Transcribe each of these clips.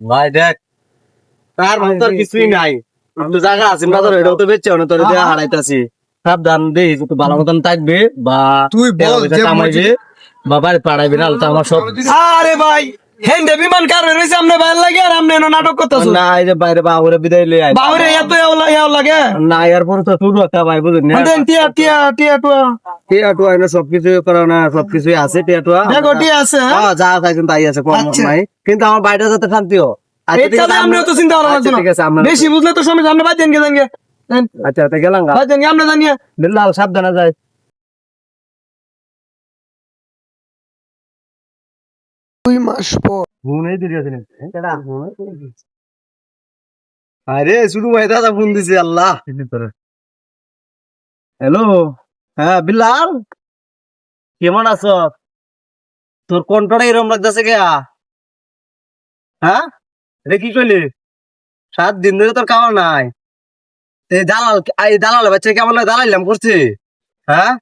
ভাই দেখ তার মানে তোর কিছুই নাই। একটু জায়গা আছে বাজার এটাও তো বেচছে না তোর দিয়ে হারাইতাছি। সাবধান দে একটু ভালো মতন থাকবে বা তুই বল যে কামাইবে বাবার পাড়াইবে না তো আমার সব আরে ভাই হেন্ডে বিমান কার রয়েছে আমনে ভাই লাগে আর আমনে নাটক করতেছো? না এই যে বাইরে বাবুরে বিদায় লই আই বাবরে এত লাগে এও লাগে। না এরপর তো শুরু একটা ভাই বুঝুন না দেন টিয়া টিয়া টিয়া টুয়া। টিয়া টুয়া এনে সবকিছু করা না সবকিছুই আছে টিয়া টুয়া। দেখো টিয়া আছে হ্যাঁ? হ্যাঁ, যা চাইছেন তাই আছে কম আচ্ছা। নাই। কিন্তু আমার বাড়িটা যাতে শান্তি হোক। আচ্ছা, এটা আমরা- তো চিন্তা করা লাগবে আচ্ছা, না। ঠিক আছে আমরা বেশি বুঝলে তো সময় সামনে বাদ দেন গে দেন আচ্ছা আচ্ছা গেলাম। বাদ দেন গে আমনে জানিয়ে লাল সাবধানে যায় দুই মাস পর। ফোনে আছে আরে শুধু ভাই দাদা ফোন দিছে আল্লাহ। হ্যালো হ্যাঁ বিলাল? কেমন আছো? তোর কণ্ঠটা এরকম লাগতেছে কে হ্যাঁ? রে কি কইলি? সাত দিন ধরে তোর খাওয়া নাই। এই দালাল এই দালাল বাচ্চা কেমন দালাইলাম করছি। হ্যাঁ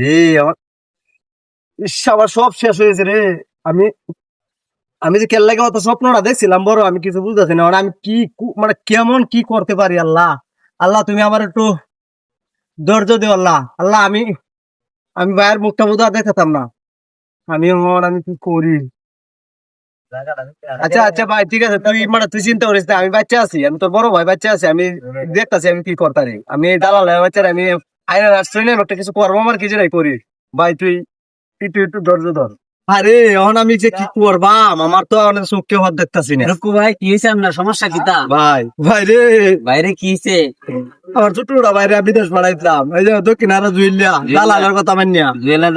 রে আমার ইস আমার সব শেষ হয়েছে রে। আমি আমি যে কেল লাগে অত স্বপ্নটা দেখছিলাম বড় আমি কিছু বুঝতেছি না। আমি কি মানে কেমন কি করতে পারি আল্লাহ? আল্লাহ তুমি আমার একটু ধৈর্য দিও আল্লাহ। আল্লাহ আমি আমি ভাইয়ের মুখটা বোধ দেখাতাম না। আমি আমি কি করি? আচ্ছা আচ্ছা ভাই ঠিক আছে। তুই মানে তুই চিন্তা করিস না আমি বাচ্চা আছি আমি তোর বড় ভাই বাচ্চা আছি আমি দেখতাছি আমি কি করতারি আমি দালাল বাচ্চার আমি আইনা রাষ্ট্রীয় একটা কিছু করব আমার কিছু নাই করি। ভাই তুই একটু একটু ধৈর্য ধর। আরে এখন আমি যে কি করবাম? আমার তো অনেক চোখকে হাত দেখতাছি না। রুকু ভাই কি হয়েছে আপনার? সমস্যা কি তা? ভাই ভাই রে। বাইরে কি হয়েছে আমার বাইরে বিদেশ এই যে দক্ষিণ আরও জুইলিয়া দালালের কথা মানিয়া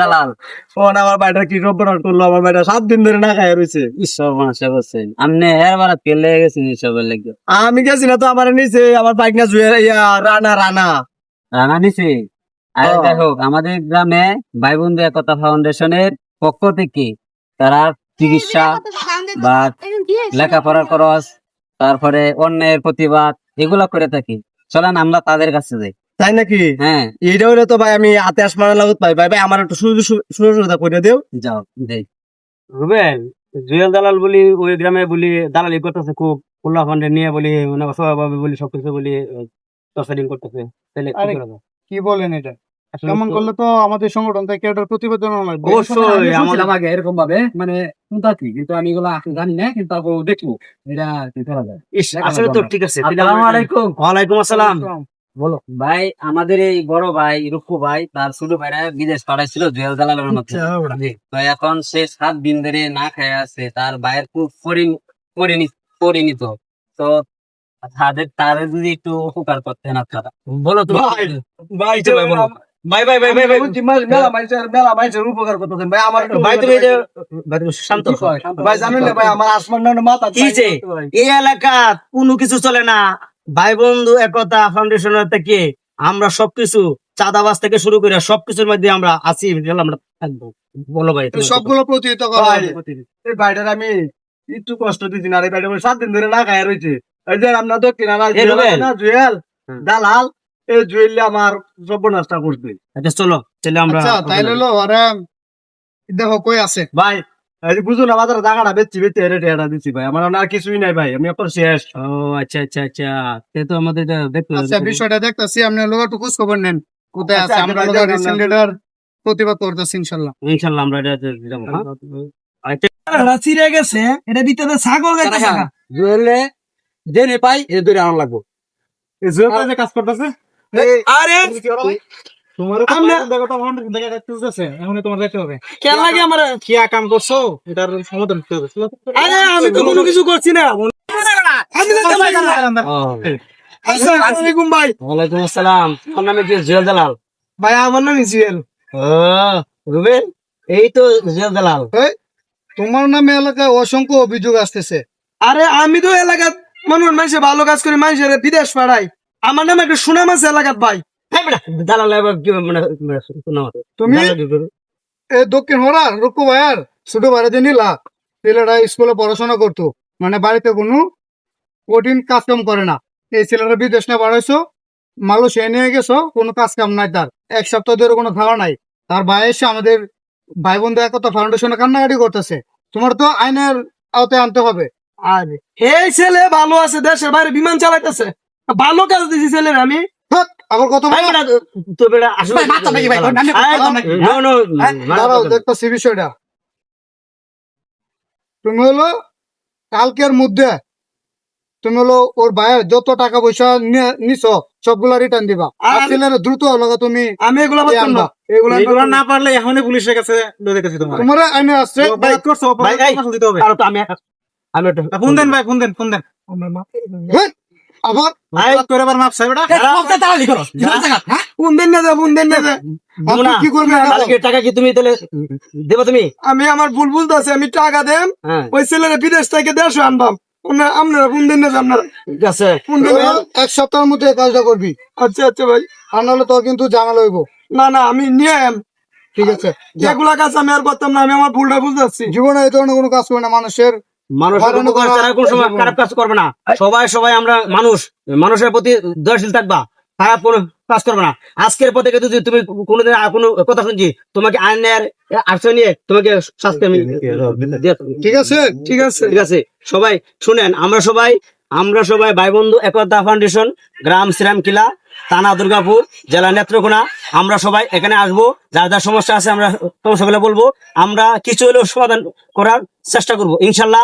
দালাল। ফোন আমার বাড়িটা কি করল? আমার বাড়িটা সাত দিন ধরে না খাই রয়েছে ঈশ্বর মানুষে করছেন আপনি এর বারা পেলে গেছেন লেগে? আমি গেছি না তো আমার নিচে আমার বাইক না জুয়ে রানা রানা। রানা নিছে আর। দেখো আমাদের গ্রামে ভাই বন্ধু একতা ফাউন্ডেশনের পক্ষ থেকে তারা চিকিৎসা বা লেখাপড়ার খরচ তারপরে অন্যের প্রতিবাদ এগুলা করে থাকি। চলেন আমরা তাদের কাছে যাই। তাই নাকি? হ্যাঁ। এইটা হলে তো ভাই আমি হাতে আসমানের লাগত পাই। ভাই ভাই আমার একটু সুযোগ সুযোগ করে দেও। যাও যাই। রুবেল জুয়েল দালাল বলি ওই গ্রামে বলি দালালি করতেছে খুব উল্লাহ ফান্ডে নিয়ে বলি মানে স্বভাবে বলি সবকিছু বলি টর্চারিং করতেছে। তাহলে কি বলেন এটা? কেমন করলে তো আমাদের সংগঠন থেকে একটা প্রতিবেদন লাগবে অবশ্যই আগে এরকম ভাবে মানে শুনতাছি কিন্তু আমি এগুলো জানি না কিন্তু তারপর দেখব। এটা কি করা যায়? আসলে তো ঠিক আছে আসসালামু আলাইকুম। ওয়ালাইকুম আসসালাম। বলো। ভাই আমাদের এই বড় ভাই রুকু ভাই তার ছোট ভাইরা বিদেশ পাঠাইছিল জুয়েল দালালের মধ্যে তো এখন সে সাত দিন ধরে না খেয়ে আছে তার ভাইয়ের খুব পরিণ- পরিণি- পরিণিত। তো তাদের তাদের যদি একটু উপকার করতেন আপনারা। বলো তো। ভাই, ভাই তো ভাই ভাই ভাই ভাই মেলা মাইসের মেলা মাইসের উপকার করতেছেন ভাই আমার ভাই তুমি শান্ত ভাই জানেন না ভাই আমার আসমান না মাথা কি যে? এই এলাকা কোনো কিছু চলে না। ভাই বন্ধু একতা ফাউন্ডেশনের থেকে আমরা সবকিছু চাঁদাবাজ থেকে শুরু করে সবকিছুর মধ্যে আমরা আছি আমরা থাকব। বলো ভাই সবগুলো প্রতিহিত করা এই ভাইটার আমি একটু কষ্ট দিচ্ছি না আর এই ভাইটা সাত দিন ধরে না খায় রয়েছে। এই যে আমরা দক্ষিণ জুয়েল হুম। দালাল এই জুয়েল আমার সর্বনাশটা করবে। আচ্ছা চলো চলে আমরা আচ্ছা তাইলে হলো আরে দেখো কই আছে। ভাই এই যে বুঝুন আমাদের টাকাটা বেচছি দিচ্ছি ভাই। আমার আর কিছুই নাই ভাই আমি আপনার শেষ। ও আচ্ছা আচ্ছা আচ্ছা তে তো আমাদের এটা দেখতে আচ্ছা বিষয়টা দেখতেছি আপনি লোক একটু খোঁজ খবর নেন। কোথায় আচ্ছা, আছে? আচ্ছা, আমরা লোক প্রতিবাদ করতেছি ইনশাল্লাহ। ইনশাআল্লাহ আমরা এটা হ্যাঁ? চিড়ে গেছে এটা ভিতরে ছাগল গাইতেছে না। জুয়েলে জেনে পাই এ ধরে আনা লাগবো। জুয়েল কাজ করতেছে? আরে! তোমার আমরা- দেখো তো আমার দেখা যাচ্ছে এখন তোমার দেখতে হবে। কেন লাগে আমার? কি কাম করছ? এটার সমাধান করতে হবে আরে আমি তো কোনো কিছু করছি না। আমি তো জামাই না। আসসালামু আলাইকুম ভাই। ওয়ালাইকুম আসসালাম। আমার নামে কি জুয়েল দালাল। ভাই আমার নাম রুবেল? এই তো জুয়েল দালাল। তোমার নামে এলাকায় অসংখ্য অভিযোগ আসতেছে। আরে আমি তো এলাকাত মানুষ মানুষে ভালো কাজ করে মানুষের বিদেশ পাঠাই। আমার নামে একটা সুনাম আছে এলাকাত ভাই। দালাল মানে মানে। তুমি? এ দক্ষিণ হরার রুকু ভাইয়ার ছোট বাড়িতে নিলা ছেলেরা স্কুলে পড়াশোনা করতো। মানে বাড়িতে কোনো কঠিন কাজ করে না। এই ছেলেরা বিদেশ না বাড়াইছো মালয়েশিয়া নিয়ে গেছো কোনো কাজ কাম নাই তার। এক সপ্তাহ ধরে কোনো খাওয়া নাই। তার ভাই এসে আমাদের ভাই বন্ধু একতা ফাউন্ডেশনে কান্নাকাটি করতেছে। তোমার তো আইনের আওতায় আনতে হবে। আর এই ছেলে ভালো আছে দেশের বাইরে বিমান চালাইতেছে। ভালো কাজ দিছি ছেলের আমি। কত তো আসলে বাচ্চা নাকি ভাই? দাঁড়াও দেখতেছি বিষয়টা। তুমি হলো কালকের মধ্যে তুমি হলো ওর ভাইয়ের যত টাকা পয়সা নিছো সবগুলা রিটার্ন দিবা। আর ছেলেরা দ্রুত হলো আমি আমি এগুলো পারতাম না। এগুলা এগুলো আনবা। না। পারলে এখনই পুলিশের কাছে লয়ে তোমার। তোমার আইনে আসছে। ভাই করছ ভাই, দিতে হবে। কারও তো আমি আমি ফোন দেন ভাই ফোন দেন ফোন দেন। আবার আমি আমার ভুল বুঝতেছি আমি টাকা দেন হ্যাঁ। ওই ছেলেরা বিদেশ থেকে দেশে আনবাম। আপনারা আপনারা ফোন দেন আপনারা ঠিক আছে। ফোন দেন তোরা এক সপ্তাহের মধ্যে কাজটা করবি। আচ্ছা আচ্ছা ভাই। আর নাহলে তোর কিন্তু জানা লইব না না আমি নিয়ে ঠিক আছে যা। এগুলা কাজ আমি আর করতাম না আমি আমার ভুলটা বুঝতেছি। জীবনে এই ধরনের কোনো কাজ করে না মানুষের মানুষের উপকার ছাড়া কোনো সময় খারাপ কাজ করবে না সবাই সবাই আমরা মানুষ মানুষের প্রতি দয়াশীল থাকবা খারাপ কোনো কাজ করবে না আজকের পর থেকে যদি তুমি কোনোদিন আর কোনো কথা শুনছি তোমাকে আইনের আশ্রয় নিয়ে তোমাকে শাস্তি আমি ঠিক আছে ঠিক আছে ঠিক আছে সবাই শুনেন আমরা সবাই আমরা সবাই ভাই বন্ধু একতা ফাউন্ডেশন গ্রাম শ্রীরাম কিলা থানা দুর্গাপুর জেলা নেত্রকোনা আমরা সবাই এখানে আসব যার যার সমস্যা আছে আমরা সমস্যাগুলো বলব আমরা কিছু হলেও সমাধান করার চেষ্টা করব ইনশাল্লাহ